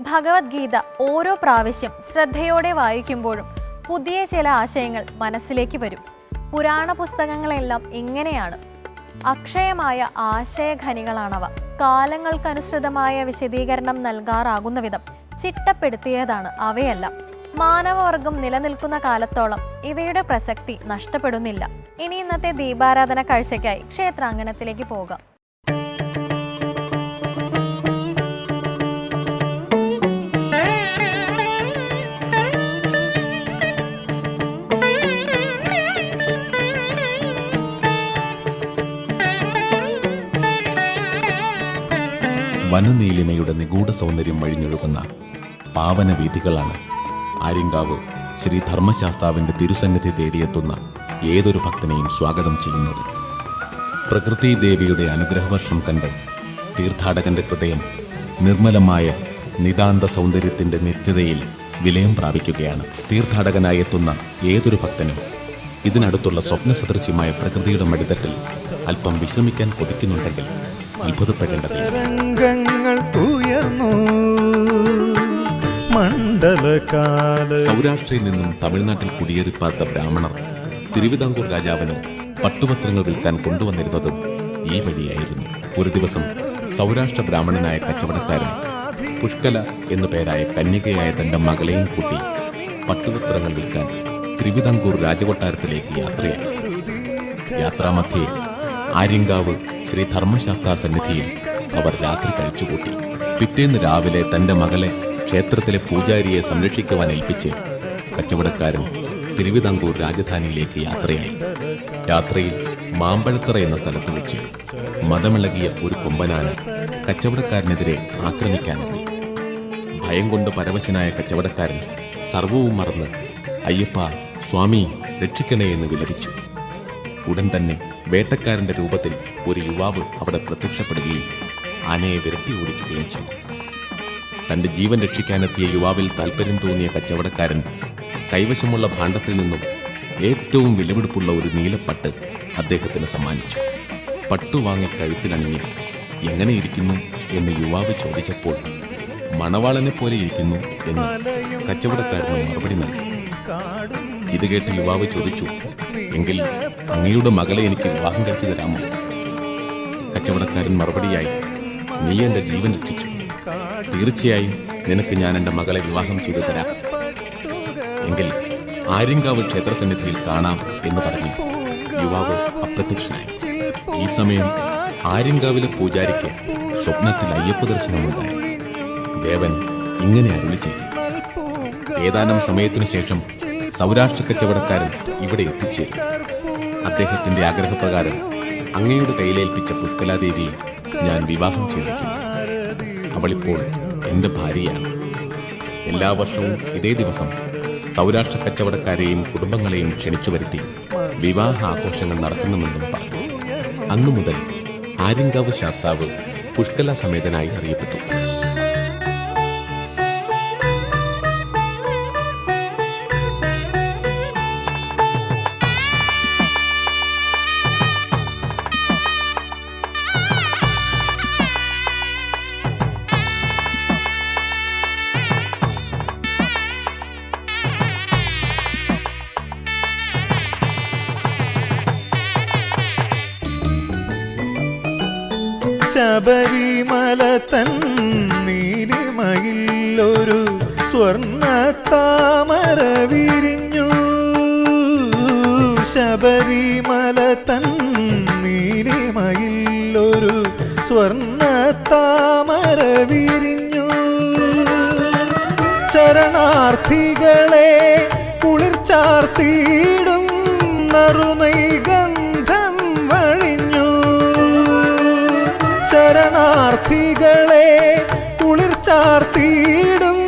ഭഗവത്ഗീത ഓരോ പ്രാവശ്യം ശ്രദ്ധയോടെ വായിക്കുമ്പോഴും പുതിയ ചില ആശയങ്ങൾ മനസ്സിലേക്ക് വരും. പുരാണ പുസ്തകങ്ങളെല്ലാം ഇങ്ങനെയാണ് അക്ഷയമായ ആശയഖനികളാണവ. കാലങ്ങൾക്കനുസൃതമായ വിശദീകരണം നൽകാറാകുന്ന വിധം ചിട്ടപ്പെടുത്തിയതാണ് അവയെല്ലാം. മാനവവർഗം നിലനിൽക്കുന്ന കാലത്തോളം ഇവയുടെ പ്രസക്തി നഷ്ടപ്പെടുന്നില്ല. ഇനി ഇന്നത്തെ ദീപാരാധന കാഴ്ചയ്ക്കായി ക്ഷേത്രാങ്കണത്തിലേക്ക് പോകാം. വനനീലിമയുടെ നിഗൂഢ സൗന്ദര്യം വഴിഞ്ഞൊഴുകുന്ന പാവനവീഥികളാണ്. ആര്യങ്കാവ് ശ്രീ ധർമ്മശാസ്താവിന്റെ തിരുസന്നിധി തേടിയെത്തുന്ന ഏതൊരു ഭക്തനെയും സ്വാഗതം ചെയ്യുന്നത്. പ്രകൃതി ദേവിയുടെ അനുഗ്രഹവർഷം കണ്ട് തീർത്ഥാടകന്റെ ഹൃദയം നിർമ്മലമായ നിതാന്ത സൗന്ദര്യത്തിന്റെ നിത്യതയിൽ വിലയം പ്രാപിക്കുകയാണ്. തീർത്ഥാടകനായി എത്തുന്ന ഏതൊരു ഭക്തനും ഇതിനടുത്തുള്ള സ്വപ്ന സദൃശ്യമായ പ്രകൃതിയുടെ മടിത്തട്ടിൽ അല്പം വിശ്രമിക്കാൻ കൊതിക്കുന്നുണ്ടെങ്കിൽ അത്ഭുതപ്പെടേണ്ടതില്ല. രംഗങ്ങൾ ഉയർന്നു. മണ്ഡലകാല സൗരാഷ്ട്രയിൽ നിന്നും തമിഴ്നാട്ടിൽ കുടിയേറിപ്പാർത്ത ബ്രാഹ്മണർ തിരുവിതാംകൂർ രാജാവിന് പട്ടുവസ്ത്രങ്ങൾ വിൽക്കാൻ കൊണ്ടുവന്നിരുന്നതും ഈ വഴിയായിരുന്നു. ഒരു ദിവസം സൗരാഷ്ട്ര ബ്രാഹ്മണനായ കച്ചവടക്കാരൻ പുഷ്കല എന്നു പേരായ കന്യകയായ തന്റെ മകളെയും കൂട്ടി പട്ടുവസ്ത്രങ്ങൾ വിൽക്കാൻ തിരുവിതാംകൂർ രാജകൊട്ടാരത്തിലേക്ക് യാത്രയായി. യാത്രാമധ്യേ ആര്യങ്കാവ് ശ്രീ ധർമ്മശാസ്ത്ര സന്നിധിയിൽ അവർ രാത്രി കഴിച്ചുകൂട്ടി. പിറ്റേന്ന് രാവിലെ തന്റെ മകളെ ക്ഷേത്രത്തിലെ പൂജാരിയെ സംരക്ഷിക്കുവാൻ ഏൽപ്പിച്ച് കച്ചവടക്കാരൻ തിരുവിതാംകൂർ രാജധാനിയിലേക്ക് യാത്രയായി. യാത്രയിൽ മാമ്പഴത്തറ എന്ന സ്ഥലത്ത് വെച്ച് മതമിളകിയ ഒരു കൊമ്പനാന കച്ചവടക്കാരനെതിരെ ആക്രമിക്കാനെത്തി. ഭയം കൊണ്ട് പരവശനായ കച്ചവടക്കാരൻ സർവവും മറന്ന് അയ്യപ്പ സ്വാമി രക്ഷിക്കണേ എന്ന് വിലപിച്ചു. ഉടൻ തന്നെ വേട്ടക്കാരന്റെ രൂപത്തിൽ ഒരു യുവാവ് അവിടെ പ്രത്യക്ഷപ്പെടുകയും ആനയെ വിരട്ടി ഓടിക്കുകയും ചെയ്തു. തന്റെ ജീവൻ രക്ഷിക്കാനെത്തിയ യുവാവിൽ താല്പര്യം തോന്നിയ കച്ചവടക്കാരൻ കൈവശമുള്ള ഭാണ്ഡത്തിൽ നിന്നും ഏറ്റവും വിലപിടിപ്പുള്ള ഒരു നീലപ്പട്ട് അദ്ദേഹത്തിന് സമ്മാനിച്ചു. പട്ടു വാങ്ങി കഴുത്തിലണിഞ്ഞ് എങ്ങനെ ഇരിക്കുന്നു? എന്ന് യുവാവ് ചോദിച്ചപ്പോൾ മണവാളനെ പോലെ ഇരിക്കുന്നു എന്ന് കച്ചവടക്കാരന് മറുപടി നൽകി. ഇത് കേട്ട് യുവാവ് ചോദിച്ചു എങ്കിൽ അങ്ങയുടെ മകളെ എനിക്ക് വിവാഹം കഴിച്ചു തരാമോ? കച്ചവടക്കാരൻ മറുപടിയായി നീ എന്റെ ജീവൻ രക്ഷിച്ചു. തീർച്ചയായും നിനക്ക് ഞാൻ എന്റെ മകളെ വിവാഹം ചെയ്തു തരാം. എങ്കിൽ ആര്യങ്കാവ് ക്ഷേത്രസന്നിധിയിൽ കാണാം എന്ന് പറഞ്ഞു. യുവാവ് അപ്രത്യക്ഷനായി. ഈ സമയം ആര്യങ്കാവിലെ പൂജാരിക്ക് സ്വപ്നത്തിൽ അയ്യപ്പ ദർശനമുണ്ടായി. ദേവൻ ഇങ്ങനെ അരുളി ചെയ്തു. ഏതാനും സമയത്തിനു ശേഷം സൗരാഷ്ട്ര കച്ചവടക്കാരൻ ഇവിടെ എത്തിച്ചേരും. അദ്ദേഹത്തിന്റെ ആഗ്രഹപ്രകാരം അങ്ങയുടെ കയ്യിലേൽപ്പിച്ച പുഷ്കലാദേവിയെ ഞാൻ വിവാഹം ചെയ്തിരിക്കുന്നു അവളിപ്പോൾ എന്റെ ഭാര്യയാണ്. എല്ലാ വർഷവും ഇതേ ദിവസം സൗരാഷ്ട്ര കച്ചവടക്കാരെയും കുടുംബങ്ങളെയും ക്ഷണിച്ചു വരുത്തി വിവാഹ ആഘോഷങ്ങൾ നടത്തണമെന്നും പറഞ്ഞു. അന്നു മുതൽ ആര്യങ്കാവ് ശാസ്താവ് പുഷ്കല സമേതനായി അറിയപ്പെട്ടു. ശബരിമല തൻ നീലിമയിലൊരു സ്വർണ താമര വിരിഞ്ഞു. ശബരിമല തൻ നീലിമയിലൊരു സ്വർണ താമര വിരിഞ്ഞു. ചരണാർത്ഥികളെ കുളിർച്ചാർത്തിയിടും നറുനൈകം ശരണാർത്ഥികളെ കുളിർച്ചാർത്തിയിടും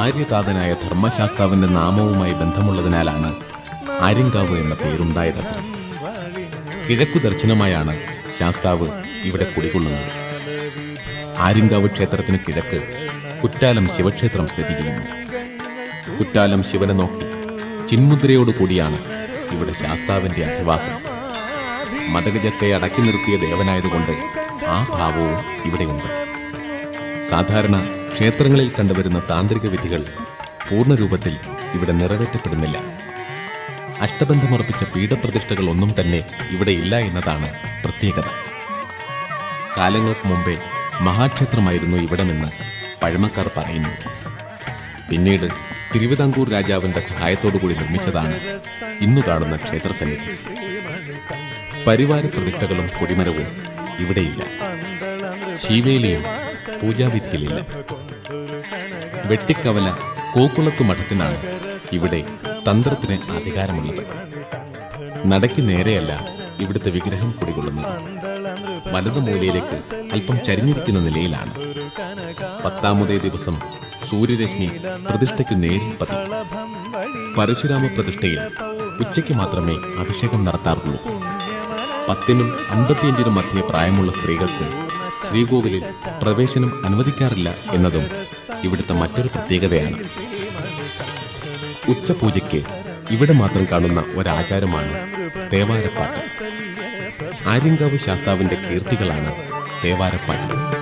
ആര്യതാതനായ ധർമ്മശാസ്താവിന്റെ നാമവുമായി ബന്ധമുള്ളതിനാലാണ് ആര്യങ്കാവ് എന്ന പേരുണ്ടായതത്ര. കിഴക്കു ദർശനമായാണ് ശാസ്താവ് ഇവിടെ കുടികൊള്ളുന്നത്. ആര്യങ്കാവ് ക്ഷേത്രത്തിന് കിഴക്ക് കുറ്റാലം ശിവക്ഷേത്രം സ്ഥിതി ചെയ്യുന്നു. കുറ്റാലം ശിവനെ നോക്കി ചിന്മുദ്രയോട് കൂടിയാണ് ഇവിടെ ശാസ്താവിന്റെ അധിവാസം. മതഗജത്തെ അടക്കി നിർത്തിയ ദേവനായതുകൊണ്ട് ആ ഭാവവും ഇവിടെയുണ്ട്. സാധാരണ ക്ഷേത്രങ്ങളിൽ കണ്ടുവരുന്ന താന്ത്രിക വിധികൾ പൂർണരൂപത്തിൽ ഇവിടെ നിറവേറ്റപ്പെടുന്നില്ല. അഷ്ടബന്ധമുറപ്പിച്ച പീഠപ്രതിഷ്ഠകൾ ഒന്നും തന്നെ ഇവിടെ ഇല്ല എന്നതാണ് പ്രത്യേകത. കാലങ്ങൾക്ക് മുമ്പേ മഹാക്ഷേത്രമായിരുന്നു ഇവിടമെന്ന് പഴമക്കാർ പറയുന്നു. പിന്നീട് തിരുവിതാംകൂർ രാജാവിന്റെ സഹായത്തോടുകൂടി നിർമ്മിച്ചതാണ് ഇന്നു കാണുന്ന ക്ഷേത്രസന്നിധി. പരിവാര പ്രതിഷ്ഠകളും കൊടിമരവും ഇവിടെയില്ല. ശീവേലിയും പൂജാവിധിയിലില്ല. വെട്ടിക്കവല കോക്കുളത്തു മഠത്തിനാണ് ഇവിടെ തന്ത്രത്തിന് അധികാരമുള്ളത്. നടയ്ക്ക് നേരെയല്ല ഇവിടുത്തെ വിഗ്രഹം കുടികൊള്ളുന്നത്. വലതു മൂലയിലേക്ക് അല്പം ചരിഞ്ഞിരിക്കുന്ന നിലയിലാണ്. പത്താമതേ ദിവസം സൂര്യരശ്മി പ്രതിഷ്ഠയ്ക്ക് നേരിൽ പതി പരശുരാമ പ്രതിഷ്ഠയിൽ ഉച്ചയ്ക്ക് മാത്രമേ അഭിഷേകം നടത്താറുള്ളൂ. പത്തിനും അൻപത്തിയഞ്ചിനും മധ്യേ പ്രായമുള്ള സ്ത്രീകൾക്ക് ശ്രീകോവിലിൽ പ്രവേശനം അനുവദിക്കാറില്ല എന്നതും ഇവിടുത്തെ മറ്റൊരു പ്രത്യേകതയാണ്. ഉച്ചപൂജയ്ക്ക് ഇവിടെ മാത്രം കാണുന്ന ഒരാചാരമാണ് തേവാരപ്പാട്ട്. ആര്യങ്കാവ് ശാസ്താവിന്റെ കീർത്തികളാണ് തേവാരപ്പാട്ട്.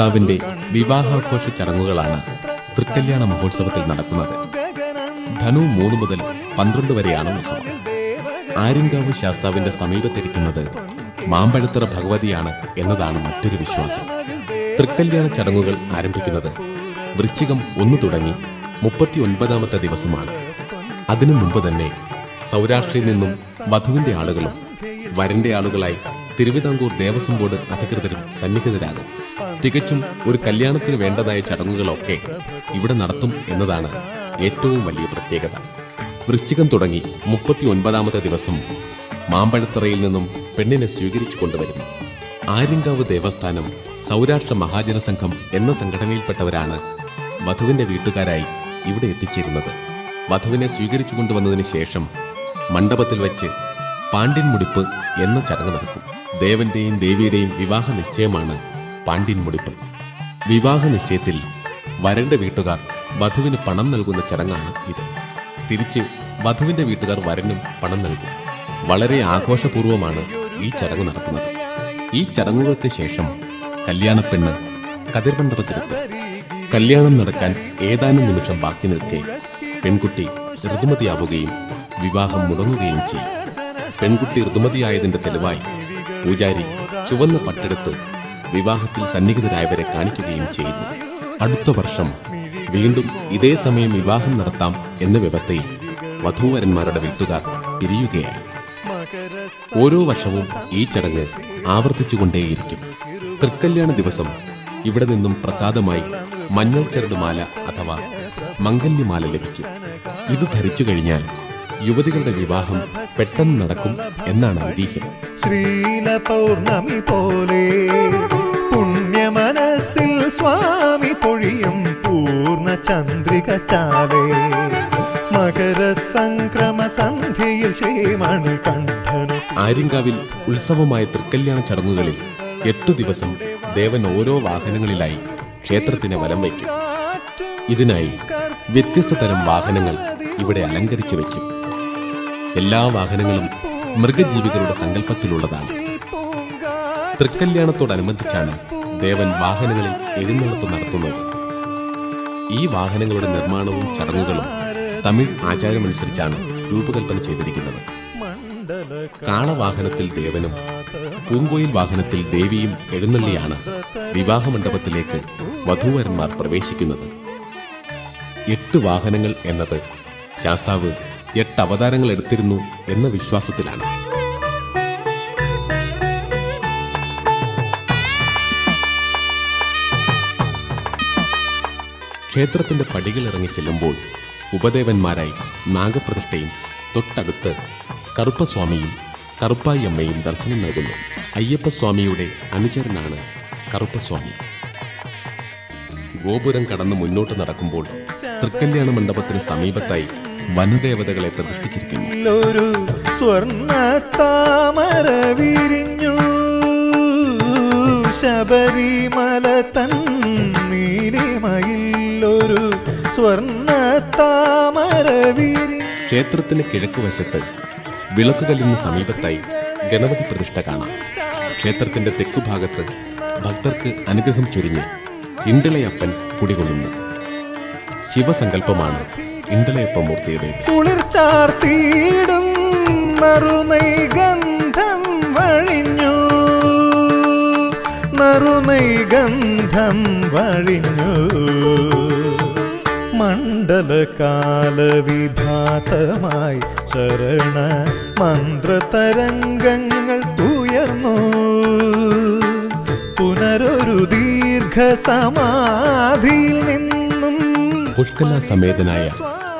ശാസ്താവിന്റെ വിവാഹാഘോഷ ചടങ്ങുകളാണ് തൃക്കല്യാണ മഹോത്സവത്തിൽ നടക്കുന്നത്. ധനു മൂന്ന് മുതൽ പന്ത്രണ്ട് വരെയാണ് ഉത്സവം. ആര്യങ്കാവ് ശാസ്താവിന്റെ സമീപത്തിരിക്കുന്നത് മാമ്പഴത്തറ ഭഗവതിയാണ് എന്നതാണ് മറ്റൊരു വിശ്വാസം. തൃക്കല്യാണ ചടങ്ങുകൾ ആരംഭിക്കുന്നത് വൃശ്ചികം ഒന്ന് തുടങ്ങി മുപ്പത്തി ഒൻപതാമത്തെ ദിവസമാണ്. അതിനു മുമ്പ് തന്നെ സൗരാഷ്ട്രയിൽ നിന്നും വധുവിന്റെ ആളുകളും വരന്റെ ആളുകളായി തിരുവിതാംകൂർ ദേവസ്വം ബോർഡ് അധികൃതരും സന്നിഹിതരാകും. തികച്ചും ഒരു കല്യാണത്തിന് വേണ്ടതായ ചടങ്ങുകളൊക്കെ ഇവിടെ നടത്തും എന്നതാണ് ഏറ്റവും വലിയ പ്രത്യേകത. വൃശ്ചികം തുടങ്ങി മുപ്പത്തി ഒൻപതാമത്തെ ദിവസം മാമ്പഴത്തറയിൽ നിന്നും പെണ്ണിനെ സ്വീകരിച്ചു കൊണ്ടുവരുന്നു. ആര്യങ്കാവ് ദേവസ്ഥാനം സൗരാഷ്ട്ര മഹാജന സംഘം എന്ന സംഘടനയിൽപ്പെട്ടവരാണ് വധുവിന്റെ വീട്ടുകാരായി ഇവിടെ എത്തിച്ചേരുന്നത്. വധുവിനെ സ്വീകരിച്ചു കൊണ്ടുവന്നതിന് ശേഷം മണ്ഡപത്തിൽ വെച്ച് പാണ്ഡ്യൻ മുടിപ്പ് എന്ന ചടങ്ങ് നടക്കും. ദേവന്റെയും ദേവിയുടെയും വിവാഹ നിശ്ചയമാണ് പാണ്ഡ്യൻ മുടിപ്പ്. വിവാഹ നിശ്ചയത്തിൽ വരന്റെ വീട്ടുകാർ വധുവിന് പണം നൽകുന്ന ചടങ്ങാണ് ഇത്. തിരിച്ച് വധുവിന്റെ വീട്ടുകാർ വരനും പണം നൽകും. വളരെ ആഘോഷപൂർവമാണ് ഈ ചടങ്ങ് നടക്കുന്നത്. ഈ ചടങ്ങുകൾക്ക് ശേഷം കല്യാണപ്പെണ്ണ് കതിർമണ്ഡപത്തിലെത്തും കല്യാണം നടക്കാൻ ഏതാനും നിമിഷം ബാക്കി നിൽക്കെ പെൺകുട്ടി ഋതുമതിയാവുകയും വിവാഹം മുടങ്ങുകയും ചെയ്യും. പെൺകുട്ടി ഋതുമതിയായതിന്റെ തെളിവായി പൂജാരി ചുവന്ന പട്ടെടുത്ത് വിവാഹത്തിൽ സന്നിഹിതരായവരെ കാണിക്കുകയും ചെയ്യുന്നു. അടുത്ത വർഷം വീണ്ടും ഇതേ സമയം വിവാഹം നടത്താം എന്ന വ്യവസ്ഥയിൽ വധൂവരന്മാരുടെ വീട്ടുകാർ പിരിയുകയായി. ഓരോ വർഷവും ഈ ചടങ്ങ് ആവർത്തിച്ചുകൊണ്ടേയിരിക്കും. തൃക്കല്യാണ ദിവസം ഇവിടെ നിന്നും പ്രസാദമായി മഞ്ഞൾ ചരടുമാല അഥവാ മംഗല്യമാല ലഭിക്കും. ഇത് ധരിച്ചു കഴിഞ്ഞാൽ യുവതികളുടെ വിവാഹം പെട്ടെന്ന് നടക്കും എന്നാണ് ഐതിഹ്യം. ശ്രീല പൗർണമി പോലെ പുണ്യ മനസ്സിൽ സ്വാമി പൊഴിയും പൂർണ ചന്ദ്രിക ചാവേ. മകര സംക്രമ സന്ധ്യയിൽ ശ്രീമണി കണ്ഠനു ആര്യങ്കാവിൽ ഉത്സവമായ തൃക്കല്യാണ ചടങ്ങുകളിൽ എട്ടു ദിവസം ദേവൻ ഓരോ വാഹനങ്ങളിലായി ക്ഷേത്രത്തിനെ വലം വയ്ക്കും. ഇതിനായി വ്യത്യസ്ത തരം വാഹനങ്ങൾ ഇവിടെ അലങ്കരിച്ചു വയ്ക്കും. എല്ലാ വാഹനങ്ങളും മൃഗജീവികളുടെ സങ്കല്പത്തിലുള്ളതാണ്. തൃക്കല്യാണത്തോടനുബന്ധിച്ചാണ് ദേവൻ വാഹനങ്ങളിൽ എഴുന്നള്ളത്ത് നടത്തുന്നത്. ഈ വാഹനങ്ങളുടെ നിർമ്മാണവും ചടങ്ങുകളും തമിഴ് ആചാരമനുസരിച്ചാണ് രൂപകൽപ്പന ചെയ്തിരിക്കുന്നത്. കാളവാഹനത്തിൽ ദേവനും പൂങ്കോയിൽ വാഹനത്തിൽ ദേവിയും എഴുന്നള്ളിയാണ് വിവാഹമണ്ഡപത്തിലേക്ക് വധൂവരന്മാർ പ്രവേശിക്കുന്നത്. എട്ട് വാഹനങ്ങൾ എന്നത് ശാസ്താവ് എട്ട് അവതാരങ്ങൾ എടുത്തിരുന്നു എന്ന വിശ്വാസത്തിലാണ്. ക്ഷേത്രത്തിന്റെ പടികൾ ഇറങ്ങി ചെല്ലുമ്പോൾ ഉപദേവന്മാരായി നാഗപ്രതിഷ്ഠയും തൊട്ടടുത്ത് കറുപ്പസ്വാമിയും കറുപ്പായിയമ്മയും ദർശനം നൽകുന്നു. അയ്യപ്പസ്വാമിയുടെ അനുചരനാണ് കറുപ്പസ്വാമി. ഗോപുരം കടന്ന് മുന്നോട്ട് നടക്കുമ്പോൾ തൃക്കല്യാണ മണ്ഡപത്തിന് സമീപത്തായി വനദേവതകളെ പ്രതിഷ്ഠിച്ചിരിക്കുന്നു. ഒരു സ്വർണ താമര വിരിഞ്ഞു. ശബരിമല തൻ നീലിമയിലൊരു സ്വർണ താമര വിരിഞ്ഞു. ക്ഷേത്രത്തിന് കിഴക്കുവശത്ത് വിളക്കുകല്ലിന് സമീപത്തായി ഗണപതി പ്രതിഷ്ഠ കാണാം. ക്ഷേത്രത്തിന്റെ തെക്കുഭാഗത്ത് ഭക്തർക്ക് അനുഗ്രഹം ചൊരിഞ്ഞ് ഇണ്ടിളയപ്പൻ കുടികൊള്ളുന്നു. ശിവസങ്കല്പമാണ് ഇണ്ടിളയപ്പമൂർത്തിയുടേത് കുളിർച്ചാർത്തിയിടും നറുനൈ ഗന്ധം വഴിഞ്ഞു. നറുനൈ ഗന്ധം വഴിഞ്ഞു. മണ്ഡലകാല വിഭാതമായി ശരണ മന്ത്രതരംഗങ്ങൾ ഉയർന്നു. പുനരൊരു ദീർഘസമാധിയിൽ നിന്നും പുഷ്കല സമേതനായ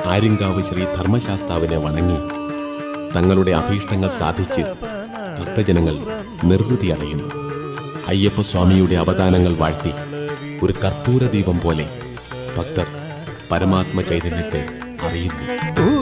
ആര്യങ്കാവ് ശ്രീ ധർമ്മശാസ്താവിനെ വണങ്ങി തങ്ങളുടെ അഭീഷ്ടങ്ങൾ സാധിച്ച് ഭക്തജനങ്ങൾ നിർവൃതി അടയുന്നു. അയ്യപ്പസ്വാമിയുടെ അവതാനങ്ങൾ വാഴ്ത്തി ഒരു കർപ്പൂര ദീപം പോലെ ഭക്തർ പരമാത്മ ചൈതന്യത്തെ അറിയുന്നു.